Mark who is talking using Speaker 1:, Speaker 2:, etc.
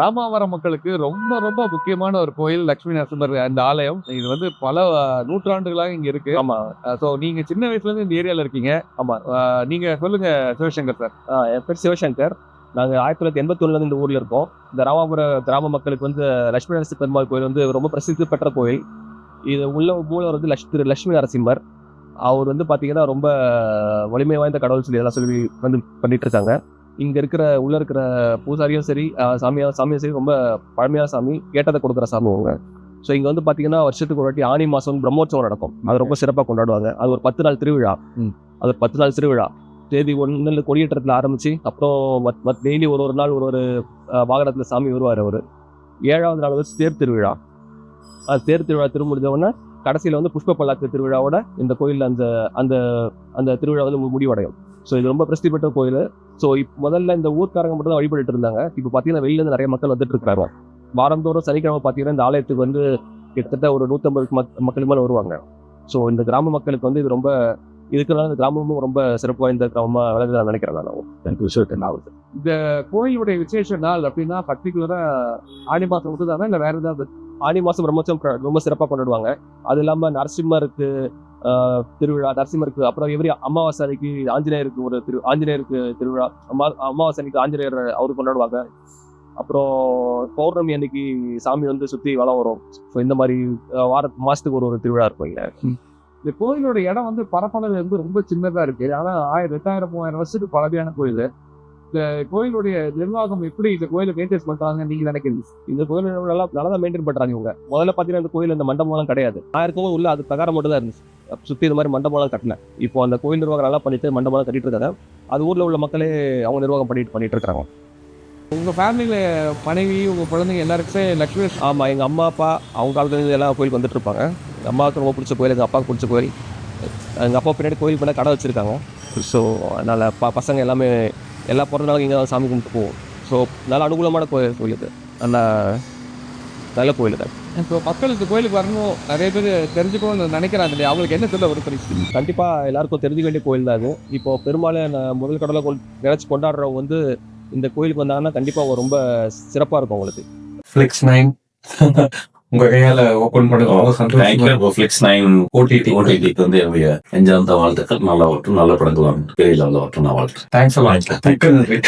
Speaker 1: ராமாவரம் மக்களுக்கு ரொம்ப ரொம்ப முக்கியமான ஒரு கோயில் லட்சுமி நரசிம்மர் அந்த ஆலயம். இது வந்து பல நூற்றாண்டுகளாக இங்க இருக்கு.
Speaker 2: ஆமா.
Speaker 1: ஸோ நீங்க சின்ன வயசுல இருந்து இந்த ஏரியால இருக்கீங்க.
Speaker 2: ஆமா.
Speaker 1: நீங்க சொல்லுங்க சிவசங்கர் சார்.
Speaker 2: என் பேர் சிவசங்கர். நாங்கள் ஆயிரத்தி தொள்ளாயிரத்தி எண்பத்தி இந்த ஊர்ல இருக்கோம். இந்த ராமாபுர கிராம மக்களுக்கு வந்து லட்சுமி நரசி பெருமாள் கோயில் வந்து ரொம்ப பிரசித்தி பெற்ற கோயில். இது உள்ள மூலவர் வந்து லட்ச திரு லட்சுமி நரசிம்மர். அவர் வந்து பாத்தீங்கன்னா ரொம்ப வலிமை வாய்ந்த கடவுள் சொல்லி எல்லாம் சொல்லி வந்து பண்ணிட்டு இருக்காங்க. இங்க இருக்கிற உள்ள இருக்கிற பூசாரியும் சரி சாமியா சாமியும் சரி ரொம்ப பழமையான சாமி கேட்டதை கொடுக்குற சாமி அவங்க ஸோ இங்க வந்து பாத்தீங்கன்னா வருஷத்துக்கு ஒரு வாட்டி ஆனி மாசம் பிரம்மோற்சவம் நடக்கும். அது ரொம்ப சிறப்பாக கொண்டாடுவாங்க. அது ஒரு பத்து நாள் திருவிழா. அது ஒரு பத்து நாள் திருவிழா. தேதி ஒன்றில் கொடியேற்றத்தில் ஆரம்பிச்சு அப்புறம் டெய்லி ஒரு ஒரு நாள் ஒரு ஒரு வாகனத்துல சாமி வருவார் அவர். ஏழாவது நாள் வந்து தேர் திருவிழா. அது தேர் திருவிழா திருமுடிஞ்சவொடனே கடைசியில் வந்து புஷ்ப பல்லாக்கு திருவிழாவோட இந்த கோயிலில் அந்த அந்த அந்த திருவிழா வந்து முடிவடையும். ஸோ இது ரொம்ப பிரசித்தி பெற்ற கோயில். ஸோ இப்போ முதல்ல இந்த ஊர்க்காரங்க மட்டும் தான் வழிபட்டு இருந்தாங்க. இப்போ பார்த்தீங்கன்னா வெளியிலேருந்து நிறைய மக்கள் வந்துட்டு இருக்காங்க. வாரந்தோறும் சனிக்கிழமை பார்த்தீங்கன்னா இந்த ஆலயத்துக்கு வந்து கிட்டத்தட்ட ஒரு நூற்றம்பது மக் மக்களுக்கு மேலே வருவாங்க. ஸோ இந்த கிராம மக்களுக்கு வந்து இது ரொம்ப இதுக்குனால இந்த கிராமமும் ரொம்ப சிறப்பு வாய்ந்த கிராமமாக விளங்குது நான் நினைக்கிறேன் நான். எனக்கு விஷயத்தை ஆகுது
Speaker 1: இந்த கோயிலுடைய விசேஷ நாள் அப்படின்னா பர்டிகுலரா ஆடி மாசம் மட்டும் தானே இல்ல வேற ஏதாவது?
Speaker 2: ஆனி மாதம் கொ- ரொம்ப சிறப்பாக கொண்டாடுவாங்க. அது இல்லாமல் நரசிம்மருக்கு திருவிழா நரசிம்மருக்கு அப்புறம் எவரி அமாவாசை அன்னைக்கு ஆஞ்சநேயருக்கு ஒரு திரு ஆஞ்சநேயருக்கு திருவிழா. அம்மா அமாவாசை அன்னைக்கு ஆஞ்சநேயர் அவரு கொண்டாடுவாங்க. அப்புறம் பௌர்ணமி அன்னைக்கு சாமி வந்து சுற்றி வளம் வரும். ஸோ இந்த மாதிரி வார மாதத்துக்கு ஒரு ஒரு திருவிழா இருக்கும் இங்க
Speaker 1: இந்த கோயிலோட இடம் வந்து பரப்பளவு வந்து ரொம்ப சின்னதா இருக்கு. ஆனா ஆயிரம் ரெண்டாயிரம் மூவாயிரம் வருஷத்துக்கு பழமையான கோயில். இந்த கோயிலுடைய நிர்வாகம் எப்படி இந்த கோயிலை மெயின்டைன் பண்றாங்க நீங்க நினைக்கிறீங்க?
Speaker 2: இந்த கோயில் நல்லா நல்லா தான் மெயின்டைன் பண்றாங்க இவங்க. முதல்ல பார்த்தீங்கன்னா இந்த கோயில் இந்த மண்டபம்லாம் கிடையாது. நான் இருக்கும்போது உள்ள அது பிரகாரம் மட்டும் தான் இருந்துச்சு சுத்தி இந்த மாதிரி மண்டபம்லாம் கட்டல இப்போ அந்த கோயில் நிர்வாகம் நல்லா பண்ணிட்டு மண்டபம்லாம் கட்டிட்டு இருக்காங்க. அது ஊர்ல உள்ள மக்களே அவங்க நிர்வாகம் பண்ணிட்டு பண்ணிட்டு இருக்காங்க.
Speaker 1: உங்க ஃபேமிலியில மனைவி உங்க குழந்தைங்க எல்லாருக்குமே லட்சுமி
Speaker 2: ஆமா எங்க அம்மா அப்பா அவங்க காலத்துல இருந்து எல்லாம் கோயிலுக்கு வந்துட்டு இருப்பாங்க. எங்க அம்மாவுக்கு ரொம்ப பிடிச்ச கோயில் எங்க அப்பாவுக்கு பிடிச்ச கோயில். எங்க அப்பா பின்னாடி கோயில் பண்ண கடை வச்சிருக்காங்க. ஸோ அதனால ப பசங்க எல்லாமே எல்லா பிறந்த நாளும் இங்கே சாமி கும்பிட்டு போவோம். ஸோ நல்ல அனுகூலமான கோயில் கோயில் இது. நல்ல நல்ல கோயில் இது.
Speaker 1: இப்போ மக்கள் இந்த கோயிலுக்கு வரணும் நிறைய பேர் தெரிஞ்சுக்கணும்னு நினைக்கிறாங்க இல்லையா? அவங்களுக்கு என்ன சொல்ல விருப்பறீங்க
Speaker 2: கண்டிப்பா எல்லாருக்கும் தெரிஞ்சுக்க வேண்டிய கோயில் தான் இது. இப்போ பெருமாளை நான் முதல் கடலை கொள் நினைச்சு கொண்டாடுறவங்க வந்து இந்த கோயிலுக்கு வந்தாங்கன்னா கண்டிப்பா அவங்க ரொம்ப சிறப்பா இருக்கும் அவங்களுக்கு.
Speaker 3: ஃபிளிக்ஸ் நைன் உங்க கையால ஓபன் பண்ணுங்க ரொம்ப சந்தோஷமா
Speaker 4: ஃபிளிக்ஸ் நைன்
Speaker 3: ஓடிடி
Speaker 4: ஓடிடிக்கு வந்து என்னுடைய நெஞ்சார்ந்த வாழ்த்துக்கள். நல்லா வரட்டும் நல்ல படங்கள் பெரிய லெவலில் வரட்டும் நான் வாழ்த்துறேன்.
Speaker 3: தேங்க்ஸ் நன்றி